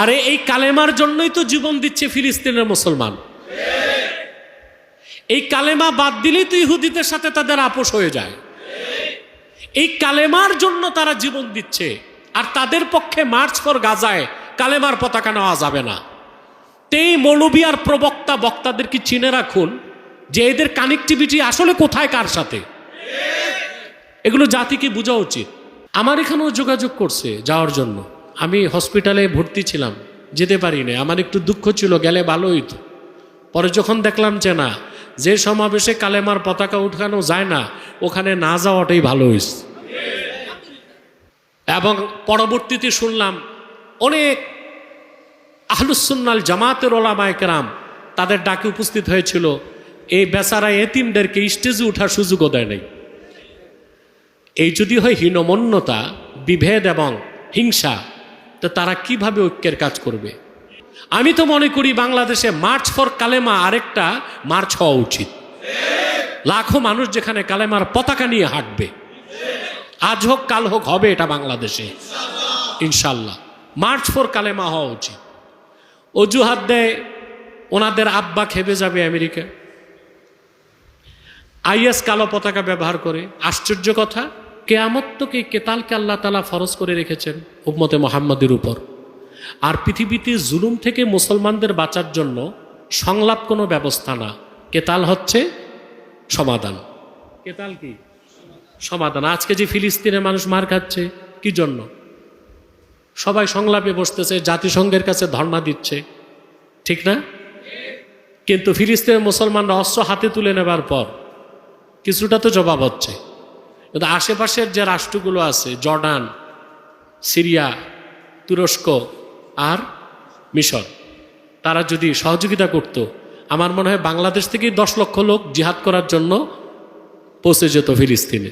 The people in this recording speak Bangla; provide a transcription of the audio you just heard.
আরে এই কালেমার জন্যই তো জীবন দিচ্ছে ফিলিস্তিনের মুসলমান। এই কালেমা বাদ দিলেই তো ইহুদিদের সাথে তাদের আপোষ হয়ে যায়। এই কালেমার জন্য তারা জীবন দিচ্ছে, আর তাদের পক্ষে মার্চ ফর গাজায় কালেমার পতাকা নেওয়া যাবে না। তেই মৌলবী আর প্রবক্তা বক্তাদের কি চিনে রাখুন যে এদের কানেক্টিভিটি আসলে কোথায়, কার সাথে? এগুলো জাতিকে বোঝা উচিত। আমার এখানেও যোগাযোগ করছে যাওয়ার জন্য। আমি হসপিটালে ভর্তি ছিলাম, যেতে পারি না আমার একটু দুঃখ ছিল, গেলে ভালো হইতো। পরে যখন দেখলাম যে না, যে সমাবেশে কালেমার পতাকা উঠানো যায় না, ওখানে না যাওয়াটাই ভালো হয়েছে এবং পরবর্তীতে শুনলাম, অনেক আহলুসুন্নাল জামাতের ওলামায় কেরাম তাদের ডাকে উপস্থিত হয়েছিল, এই বেচারা এতিমদেরকে স্টেজে ওঠার সুযোগও দেয় নাই। এই যদি হয় হীনমন্যতা, বিভেদ এবং হিংসা তো তারা কীভাবে ঐক্যের কাজ করবে? আমি তো মনে করি বাংলাদেশে মার্চ ফর কালেমা আরেকটা মার্চ হওয়া উচিত। লাখো মানুষ যেখানে কালেমার পতাকা নিয়ে হাঁটবে। আজ হোক, কাল হোক, হবে এটা বাংলাদেশে। ইনশাল্লাহ মার্চ ফর কালেমা হওয়া উচিত। অজুহাত দেয়, ওনাদের আব্বা খেপে যাবে আমেরিকা। আইএস কালো পতাকা ব্যবহার করে। আশ্চর্য কথা। কেয়ামত তো কে কেতালকে আল্লাহ তালা ফরজ করে রেখেছেন উম্মতে মোহাম্মদের উপর। আর পৃথিবীতে জুলুম থেকে মুসলমানদের বাঁচার জন্য সংলাপ কোনো ব্যবস্থা না। কেতাল হচ্ছে সমাধান। কেতাল কি? সমাধান। আজকে যে ফিলিস্তিনের মানুষ মার খাচ্ছে, কি জন্য? সবাই সংলাপে বসতেছে, জাতিসংঘের কাছে ধর্ণা দিচ্ছে। ঠিক না? কিন্তু ফিলিস্তিনের মুসলমানরা অস্ত্র হাতে তুলে নেবার পর কিছুটা তো জবাব হচ্ছে। কিন্তু আশেপাশের যে রাষ্ট্রগুলো আছে, জর্ডান, সিরিয়া, তুরস্ক আর মিশর, তারা যদি সহযোগিতা করত, আমার মনে হয় বাংলাদেশ থেকেই দশ লক্ষ লোক জিহাদ করার জন্য পৌঁছে যেত ফিলিস্তিনে।